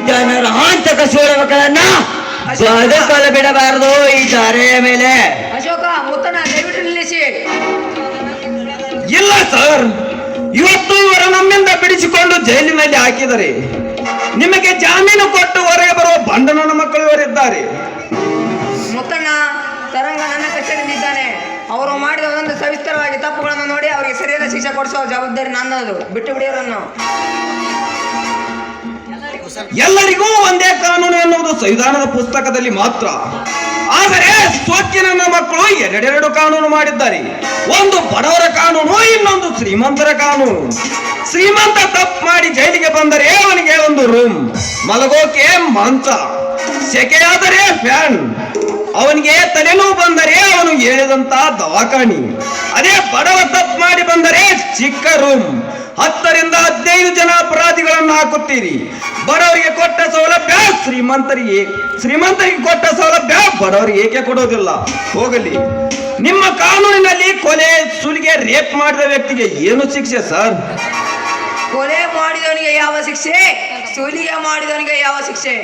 ಅಶೋಕ ಸೂಳ ಮಕ್ಕಳನ್ನ ಬದುಕಲು ಬಿಡಬಾರದು ಈ ದಾರೆಯ ಮೇಲೆ. ಅಶೋಕ ಮುತ್ತನ ದಯವಿಟ್ಟು ನಿಲ್ಲಿಸಿ. ಇಲ್ಲ ಸರ್ ಇವತ್ತು ಇವರು ನಮ್ಮಿಂದ ಬಿಡಿಸಿಕೊಂಡು ಜೈಲಿನಲ್ಲಿ ಹಾಕಿದರೆ ನಿಮಗೆ ಜಾಮೀನು ಕೊಟ್ಟು ಹೊರಗೆ ಬರುವ ಬಂಧನನ ಮಕ್ಕಳು ಇವರಿದ್ದಾರೆ. ಮುತ್ತಣ್ಣ ತರಂಗ ನನ್ನ ಕಚೇರಿಯಲ್ಲಿದ್ದಾನೆ ಅವರು ಮಾಡಿದ ಒಂದೊಂದು ಸವಿಸ್ತರವಾಗಿ ತಪ್ಪುಗಳನ್ನು ನೋಡಿ ಅವರಿಗೆ ಸರಿಯಾದ ಶಿಕ್ಷೆ ಕೊಡಿಸುವ ಜವಾಬ್ದಾರಿ ನನ್ನದು. ಬಿಟ್ಟು ಬಿಡಿಯವರನ್ನು ಎಲ್ಲರಿಗೂ ಒಂದೇ ಕಾನೂನು ಎನ್ನುವುದು ಸಂವಿಧಾನದ ಪುಸ್ತಕದಲ್ಲಿ ಮಾತ್ರ. ಆದರೆ ಸೋಚಿನ ಮಕ್ಕಳು ಎರಡೆರಡು ಕಾನೂನು ಮಾಡಿದ್ದಾರೆ. ಒಂದು ಬಡವರ ಕಾನೂನು, ಇನ್ನೊಂದು ಶ್ರೀಮಂತರ ಕಾನೂನು. ಶ್ರೀಮಂತ ತಪ್ಪು ಮಾಡಿ ಜೈಲಿಗೆ ಬಂದರೆ ಅವನಿಗೆ ಒಂದು ರೂಮ್ ಮಲಗೋಕೆ ಮಂಚ ಸೆಕೆಯಾದರೆ ಫ್ಯಾನ್ ಅವನಿಗೆ ತಲೆನೋವು ಬಂದರೆ ಅವನು ಹೇಳಿದಂತ ದವಾಖಾನಿ. ಅದೇ ಬಡವ ತಪ್ಪು ಮಾಡಿ ಬಂದರೆ ಚಿಕ್ಕ ರೂಮ್ ಹತ್ತರಿಂದ ಹದಿನೈದು ಜನ ಅಪರಾಧಿಗಳನ್ನು ಹಾಕುತ್ತೀರಿ. ಬಡವರಿಗೆ ಕೊಟ್ಟ ಸೌಲಭ್ಯ ಶ್ರೀಮಂತರಿಗೆ ಶ್ರೀಮಂತರಿಗೆ ಕೊಟ್ಟ ಸೌಲಭ್ಯ ಬಡವರಿಗೆ ಏಕೆ ಕೊಡೋದಿಲ್ಲ? ಹೋಗಲಿ. ನಿಮ್ಮ ಕಾನೂನಿನಲ್ಲಿ ಕೊಲೆ, ಸುಲಿಗೆ, ರೇಪ್ ಮಾಡಿದ ವ್ಯಕ್ತಿಗೆ ಏನು ಶಿಕ್ಷೆ ಸರ್? ಕೊಲೆ ಮಾಡಿದವನಿಗೆ ಯಾವ ಶಿಕ್ಷೆ? ಸುಲಿಗೆ ಮಾಡಿದವನಿಗೆ ಯಾವ ಶಿಕ್ಷೆ?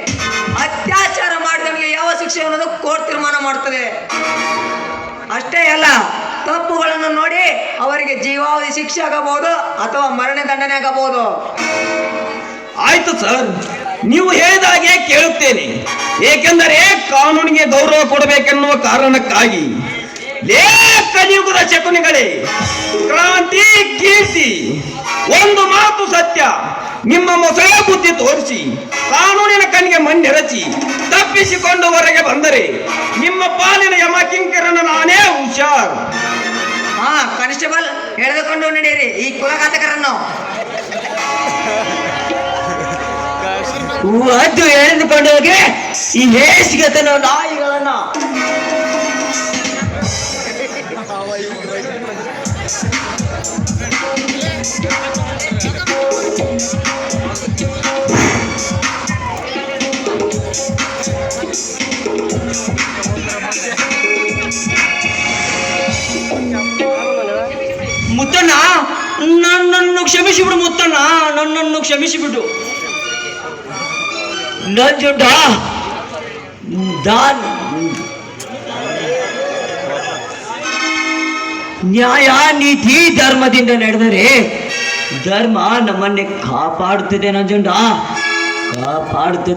ಅತ್ಯಾಚಾರ ಮಾಡಿದವನಿಗೆ ಯಾವ ಶಿಕ್ಷೆ ಅನ್ನೋದು ಕೋರ್ಟ್ ತೀರ್ಮಾನ ಮಾಡ್ತದೆ. ಅಷ್ಟೇ ಅಲ್ಲ ತಪ್ಪುಗಳನ್ನು ನೋಡಿ ಅವರಿಗೆ ಜೀವಾವಧಿ ಶಿಕ್ಷೆ ಆಗಬಹುದು ಅಥವಾ ಮರಣ ದಂಡನೆ ಆಗಬಹುದು. ಆಯ್ತು ಸರ್. ನೀವು ಹೇಳಿದ ಹಾಗೆ ಕೇಳುತ್ತೇನೆ. ಏಕೆಂದರೆ ಕಾನೂನಿಗೆ ಗೌರವ ಕೊಡಬೇಕೆನ್ನುವ ಕಾರಣಕ್ಕಾಗಿ ಲೇಖನಿಯುಗದ ಶಕುನಿಗಳೇ, ಕ್ರಾಂತಿ, ಕೀರ್ತಿ, ಒಂದು ಮಾತು ಸತ್ಯ, ನಿಮ್ಮ ಮೊಸಳೆ ಬುದ್ಧಿ ತೋರಿಸಿ, ಕಾನೂನಿನ ಕಣ್ಣಿಗೆ ಮಣ್ಣೆರಚಿ ತಪ್ಪಿಸಿಕೊಂಡು ಹೊರಗೆ ಬಂದರೆ ನಿಮ್ಮ ಪಾಲಿನ ಯಮಕಿಂಕರನ ನಾನೇ ಹುಷಾರ್. ಹಾ ಕಾನ್ಸ್ಟೇಬಲ್ ಎಳೆದುಕೊಂಡು ನಡೆಯಿರಿ. ಈ ಕುಲಘಾತಕರನ್ನು. ಅದು ಎಳೆದುಕೊಂಡು ಹೋಗಿ ಈ ಹೇಸಿಗೆತನ ನಾಯಿಗಳನ್ನ. ಮುತ್ತಣ್ಣ, ನನ್ನನ್ನು ಕ್ಷಮಿಸಿಬಿಡು ಮುತ್ತಣ್ಣ, ನನ್ನನ್ನು ಕ್ಷಮಿಸಿಬಿಡು. ನಂಜುಂಡ ನ್ಯಾಯ, ನೀತಿ, ಧರ್ಮದಿಂದ ನಡೆದರೆ ಧರ್ಮ ನಮ್ಮನ್ನೇ ಕಾಪಾಡುತ್ತದೆ ನಂಜುಂಡ. ಕಾಪಾಡುತ್ತದೆ.